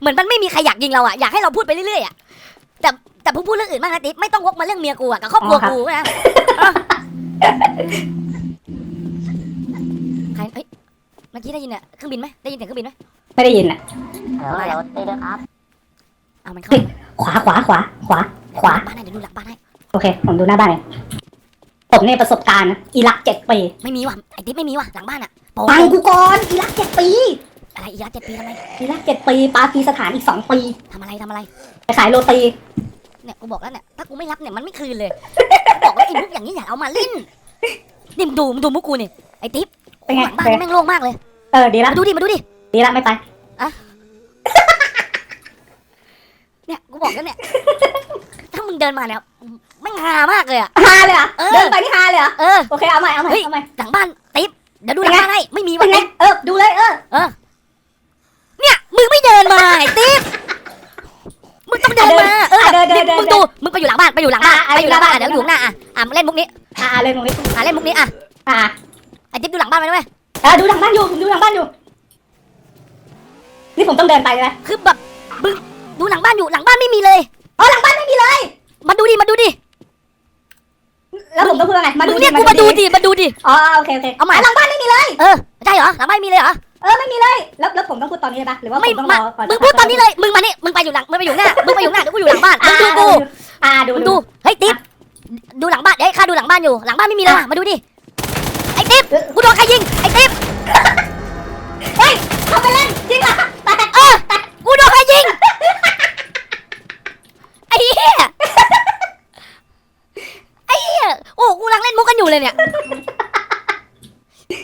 เหมือนมันไม่มีใครอยากยิงเราอะอยากให้เราพูดไปเรื่อยๆอะแต่แต่พูดพูดเรื่องอื่นบ้างนะติ๊บไม่ต้องวกมาเรื่องเมียกูอะกับครอบครัวกูนะเออใครเอ้ยเมื่อกี้ได้ยินเนี่ยเครื่องบินไหมได้ยินเสียงเครื่องบินไหมไม่ได้ยินอะเดี๋ยวเดี๋ยวตีด้วยครับเอามันเข้าเฮ้ยขวาขวาขวาขวาขวาบ้านให้เดี๋ยวดูหลังบ้านให้โอเคผมดูหน้าบ้านเลยผมเนี่ยประสบการณ์นะอิรักเจ็ดปีไม่มีว่ะไอ้ติ๊บไม่มีว่ะหลังบ้านอะโปฟังกูก่อนอิรักเจ็ดปี อะไรอีกแล้วเจ็ดปีทำไมอิรักเจ็ดปีปากีสถานอีกสองปีทำอะไรทำอะไรไปขายโรตีเนี่ยกูบอกแล้วเนี่ยถ้ากูไม่รับเนี่ยมันไม่คืนเลยบอกว่าไอ้มุกอย่างนี้อย่าเอามาเล่นนี่มึงดูมึงดูมุกกูนี่ไอ้ติ๊บเป็นไงหลังบ้านนี่แม่งโล่งมากเลยเออดีละมาดูดิมาดูดิดีละไม่ไปเนี่ยกูบอกแล้วเนี่ยถ้ามึงเดินมาเนี่ยแม่งฮามากเลยอะฮาเลยเหรอะเออเดินไปที่ฮาเลยเหรอะเออโอเคเอาใหม่เอาใหม่เฮ้ยเอาใหม่หลังบ้านติ๊บเดี๋ยวดูหลังบ้านให้ไม่มีเป็วันนไง นี้ เออดูเลยเออ เนี่ย มึงไม่เดินมาไอ้ติ๊บมึงต้องเดินมาเอออะเดินเดินเดินมึงดูมึงไปอยู่หลังบ้านไปอยู่หลังบ้านอะอะไปอยู่หลังบ้านอยู่เดี๋ยวอยู่ข้างหน้าอะอะมาเล่นมุกนี้อ่าเลยตรงนี้อะเล่นมุกนี้อะอ่าไอ้ติ๊บดูหลังบ้านไปด้วยเออดูหลังบ้านอยู่ผมดูหลังบ้านอยู่นี่ผมต้องเดินไปใช่ไหมคือแบบมึงดูหลังบ้านอยู่หลังบ้านไม่มีเลยอ๋อหลังบ้านไม่มีเลย มาดูดิมาดูดิแล้วผมต้องพูดว่าไงมึงเรียกกูมาดูดิมาดูดิอ๋อโอเคโอเคเอาใหม่ะหลังบ้านไม่มีเลยเออใช่เหรอหลังบ้านไม่มีเลยเหรอ เออไม่มีเลย แล้วแล้วผมต้องพูดตอนนี้เลยปะหรือว่าไม่ต้องรอมึงพูดตอนนี้เลย มึงมานี่ มึงไปอยู่หลัง มึงไปอยู่หน้า มึงไปอยู่หน้าเดี๋ยวกูอยู่หลังบ้านมึงดูกูอ่าดูดู ดูเฮ้ยติ๊บดูหลังบ้านเดี๋ยวข้าดูหลังบ้านอยู่ หลังบ้านไม่มีเลยวมาดูดิ ไอ้ติ๊บกูโดนใครยิง ไอ้ติ๊บเฮ้ยเขาไปเล่นจริงเหรอเออ กูโดนใครยิง ไอ้เหี้ย ไอ้เหี้ย โอ้ กูรังเล่นมุกกันอยู่เลยเนี่ย